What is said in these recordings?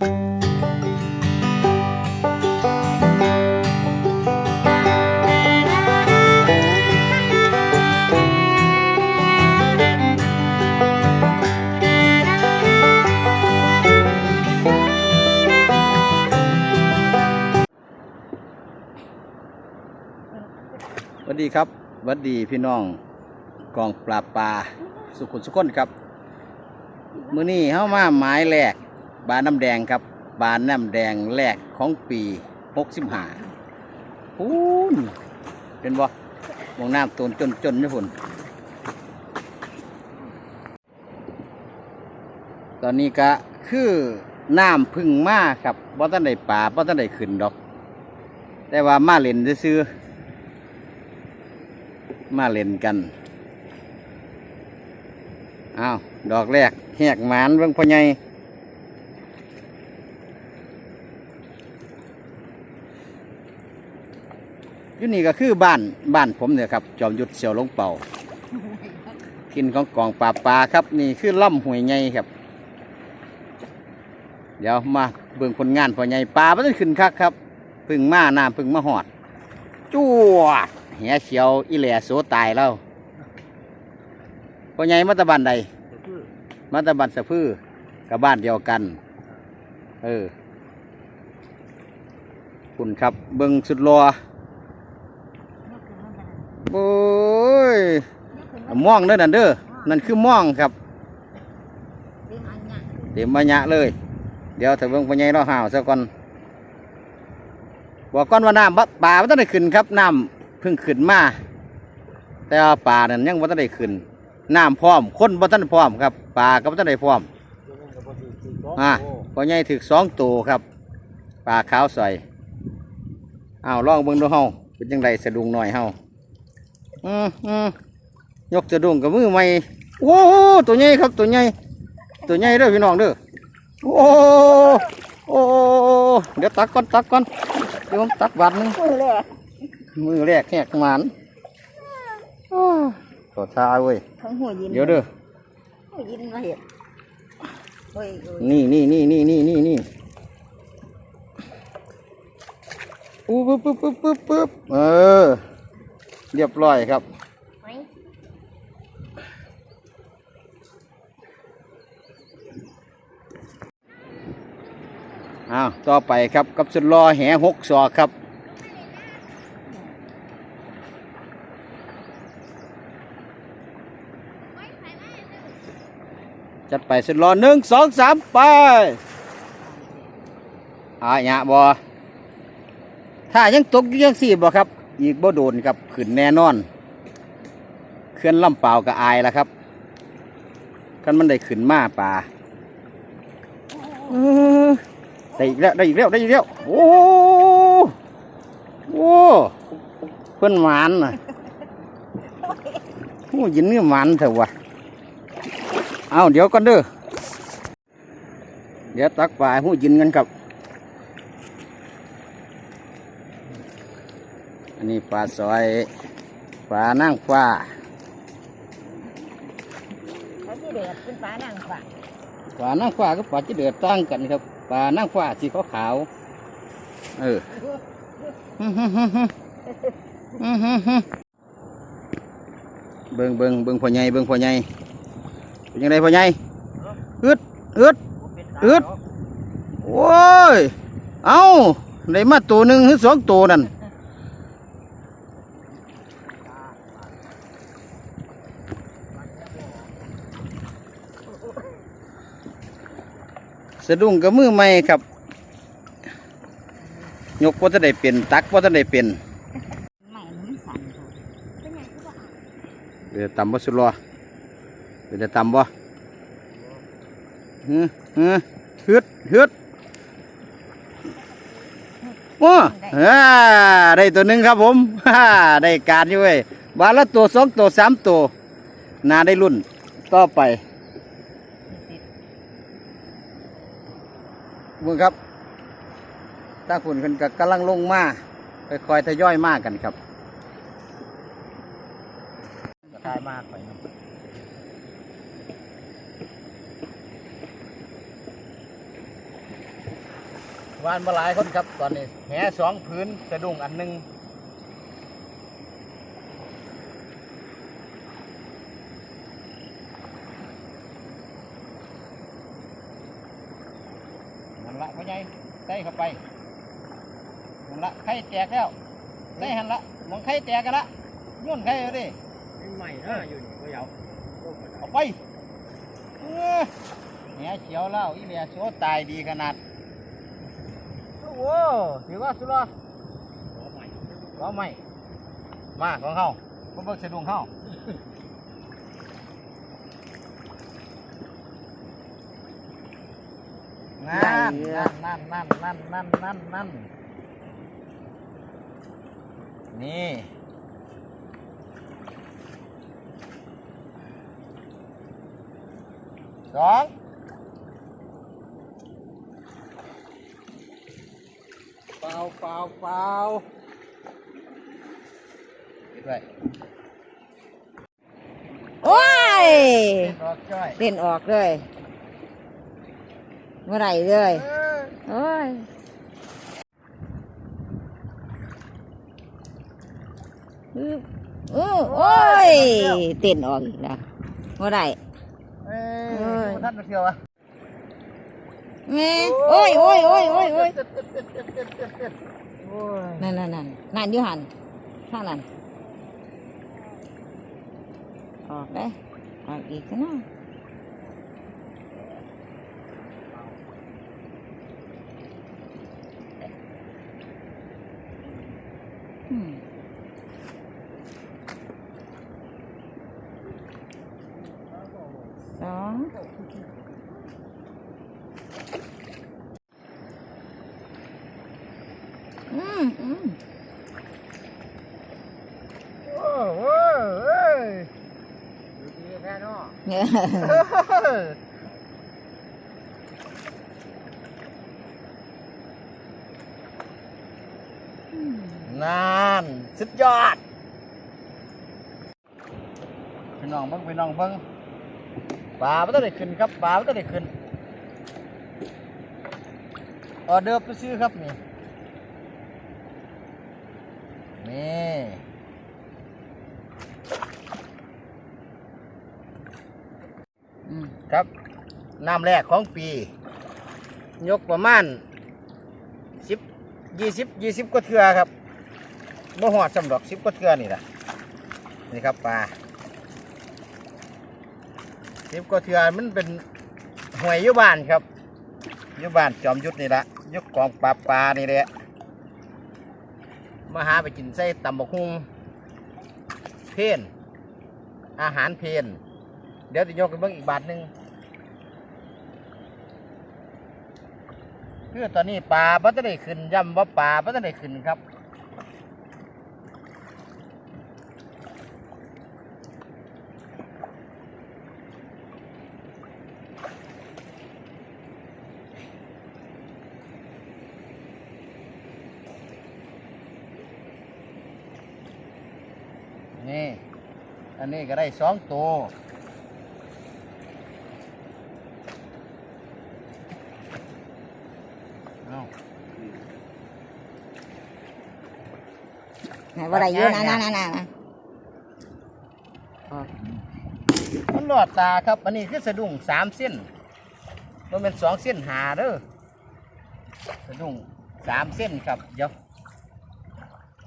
สวัสดีครับสวัสดีพี่น้องกองปราปลาสุขุมสุขคนครับ มื้อนี้เข้ามาหมายแรก บานน้ำแดงครับ บานน้ำแดงแรกของปี65พูนเป็นบ่มองน้ำตูนจนจนนะพุ่นตอนนี้ก็คือน้ำพึ่งมาครับบ่ทันได้ปลาบ่ทันได้ขึ้นดอก แต่ว่ามาเล่นซื่อมาเล่นกันอ้าวดอกแรกแหกหมานเบิ่งพ่อใหญ่ อยู่นี่ก็คือบ้านบ้านผมเนี่ยครับ จอมยุทธเสี่ยวลงเป่า กินของกองปลาปลาครับ นี่คือล่ำหวยใหญ่ครับ เดี๋ยวมาเบิ่งผลงานพ่อใหญ่ปลาไม่ได้ขึ้นคักครับพึ่งมาน้ำพึ่งมาหอดจ้วดแหเขียวอีแหล่โสตายแล้วพ่อใหญ่มาตะบันใดมาตะบันสะพื้อกับบ้านเดียวกัน เออคุณครับเบิงสุดรอ โอ้ยม่องเด้อนั่นเด้อนั่นคือม่องครับเต็มบัญญะเลย เดี๋ยวถ้าเบิ่งพ่อใหญ่เราห่าวซะก่อนบอกก่อนว่าน้ำป่าไม่ต้องได้ขึ้นครับน้ำเพิ่งขึ้นมาแต่ว่าป่านั่นยังไม่ต้องได้ขึ้นน้ำพร้อมคนบ่ทันพร้อมครับป่าก็บ่ทันได้พร้อมอ่าพอใหญ่ถึกสองตัวครับป่าขาวใสอ้าวลองเบิ่งดูเฮาเป็นจังไดสะดุ้งหน่อยเฮา อืมอืมยกสะดุ้งกับมือใหม่โอ้โหตัวใหญ่ครับตัวใหญ่ตัวใหญ่เด้อพี่น้องเด้อโอ้โอ้เดี๋ยวตักก่อนตักก่อนเดี๋ยวผมตักบาทหนึงมือเลยมือแรกแหกหมันอ้าวขอทาเว้ยทั้งหัวยินเดี๋ยวเด้อหัวยินมาเห็ดโอ้ยโอ้ยนี่นี่นี่นี่นี่นี่นี่อู้ปึ๊บปึ๊บปึ๊บปึ๊บปึ๊บเออ เรียบร้อยครับอ้าวต่อไปครับกับสุดรอแหหกศอกครับจัดไปสุดรอหนึ่งสองสามไปอาหยะบอถ้ายังตกอยู่ยังสี่บ่ครับ อีกบ่โดนครับขึ้นแน่นอนเคลื่อนลำเปล่ากับอายแล้วครับกันมันได้ขึ้นมาป่าได้อีกแล้วได้อีกแล้วได้อีกแล้วโอ้โหเพื่อนหวานน่ะโอ้ยินนี่หวานเถอะวะเอาเดี๋ยวก่อนเด้อเดี๋ยวตักปลาหูยินกันครับ นนี้ปลาซอยปลานั่งฟ้าเขาที่เดือดเป็นปลาหนังฝาปลานั่งฟ้ากับปลาจีเดือดตั้งกันครับปลานั่งฟ้าสีขาวขาวๆเออเบิ่งเบิ่งเบิ่งพ่อใหญ่เบิ่งพ่อใหญ่เป็นยังไงพ่อใหญ่อึดอึดอึดโอ้ย เอาได้มาตัวหนึ่งหรือสองตัวนั่นะดุ้งกับมือใหม่ครับ ยกว่าจะได้เป็นตักว่าจะได้เป็นใหม่มันสั่นค่ะเป็นไงคือว่าเดี๋ยวตำบ่สุดรอเดี๋ยวตำบ่ฮึฮึฮึดฮึดโอ้อ่าได้ตัวหนึ่งครับผมฮ่าได้การอยู่เว้ยบาทละตัวสองตัวสามตัวนาได้รุ่นต่อไป มึงครับตาฝุ่นขึ้นกับกำลังลงมาไปคอยทยอยมากกันครับตายมากไปวานมาหลายคนครับ ตอนนี้แหสองพื้นสะดุงอันหนึง ละพ่อใหญ่ใส่เข้าไปนั่นละไข่แตกแล้วใส่หันละมองไข่แตกกันละโย่นไข่เลยดิใหม่นะอยู่นี่ก็ยาวเอาไปเอ้อแหเขียวแล้วอีเมียโซตายดีขนาดโอ้โหถือว่าสุดละหัวใหม่ว่าไม่มาของเขาเบิ่งสะดุ้งเขา นั่นนั่นนั่นนั่นนั่นนั่นนั่นนี่สองเปล่าเปล่าเปล่าด้วยโอ้ยเล่นออกเลย มื่อไหร่เลยโอ้ยอึ๊บอู้โอ้ยเต้นออกอีกแล้วเมื่อไหร่เอ้เอ้ยยท่านมาเที่ยวอะแม่โอ้ยโอ้ยโอ้ยโอ้ยโอ้ยโอ้ยนั่นนั่นนั่นนั่นอยู่หันข้างนั้นออกได้ออกอีกนะ อืมอืมโอ้โหเอ้ยดูดีแท้เนาะเนี่ยนั่นสุดยอดพี่น้องเบิ้งพี่น้องเบิ้ง ปลาไม่ต้องได้ขึ้นครับปลาไม่ต้องได้ขึ้นออเดอร์ไปซื้อครับนี่นี่ครับน้ำแรกของปี ยกประมาณสิบยี่สิบยี่สิบกว่าเทือครับบ่หอดสำดอกสิบกว่าเทือนี่แหละนี่ครับปลา สิบกว่าเทือมันเป็นหวยยุบานครับยุบานจอมยุทธนี่ละยกกองปลาปลานี่แหละมาหาไปกินไส้ตำบกฮุงเพนอาหารเพนเดี๋ยวจะยกไปเบิ่งอีกบาทหนึ่งคือตอนนี้ปลาพัฒได้ขึ้นย่ำว่าปลาพัฒได้ขึ้นครับ นี่ อันนี้ก็ได้สองตัวเอาไหนว่าอะไรอยู่นะนะนะนะนะออกมันหลอดตาครับ อันนี้คือสะดุ้งสามเส้นมันเป็นสองเส้นหาเด้อสะดุ้งสามเส้นครับเดี๋ยว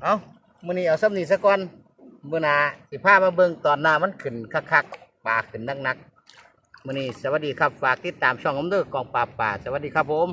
เอามือนี้เอาซ้ำนี่สะก่อน มื่อหนาสิพามาเบิ่งตอนหน้ามันขึ้นคักๆปลาขึ้นนักๆมือนี้สวัสดีครับฝากติดตามช่องผมด้อกองปลาป่าสวัสดีครับผม